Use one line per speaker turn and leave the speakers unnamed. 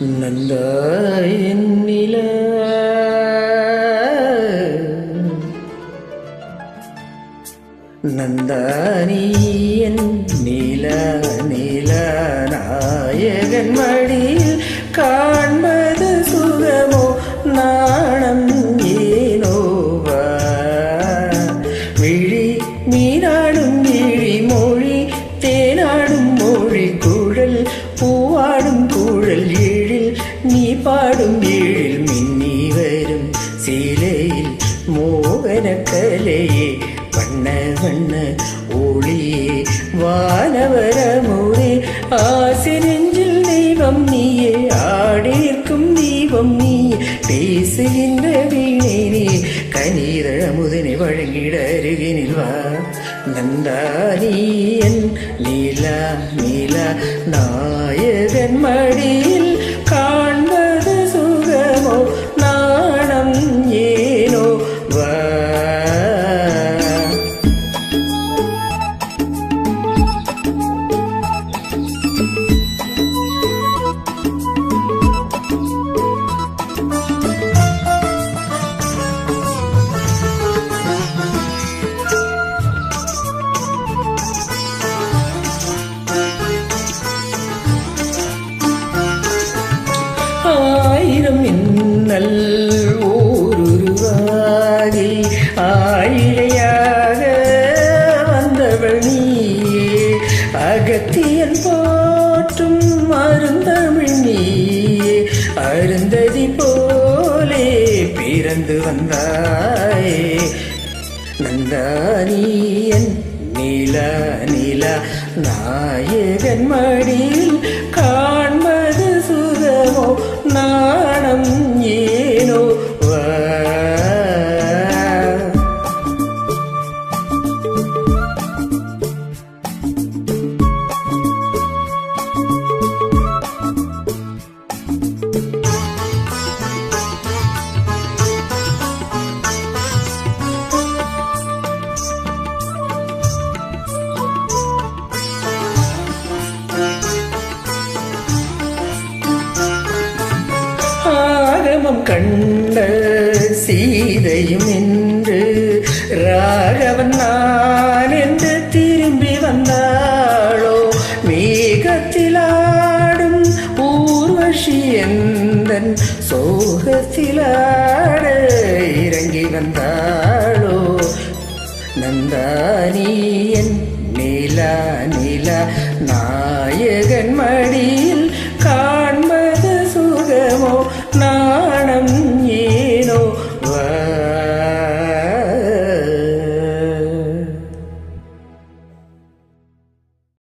நந்தா என்னில. நந்தானியன் நீல நீல நாயகன் மடியில் கா சீலையில் மோகன கலையே வண்ண வண்ண ஒளியே வானவரமுறை ஆசி நெஞ்சில் தெய்வம் நீயே ஆடியிருக்கும் தெய்வம் நீ பேசுகின்ற வீணை நீ கனீர முதனை வழங்கிட அருகினில் வா. நந்தானியன் நீலா நீலா நாயகன் மடியில் ஆயிரம் மின்னல் ஊருருவாகி ஆயிழையாக வந்தவள் நீயே. அகத்தியன் போற்றும் அருந்தமிழ் நீயே. அருந்ததி போலே பிறந்து வந்தாயே. நந்தானியன் நீலா நீலா நாயகன் மடியில் நாணம் ராமம் கண்ட சீதையும் என்று ராகவன் நான் என்று திரும்பி வந்தாளோ மேகத்திலாடும் ஊர்வஷி எந்தன் சோகத்திலாட இறங்கி வந்தாளோ நந்தானியன் நீலா நீலா நாயகன் மடியில்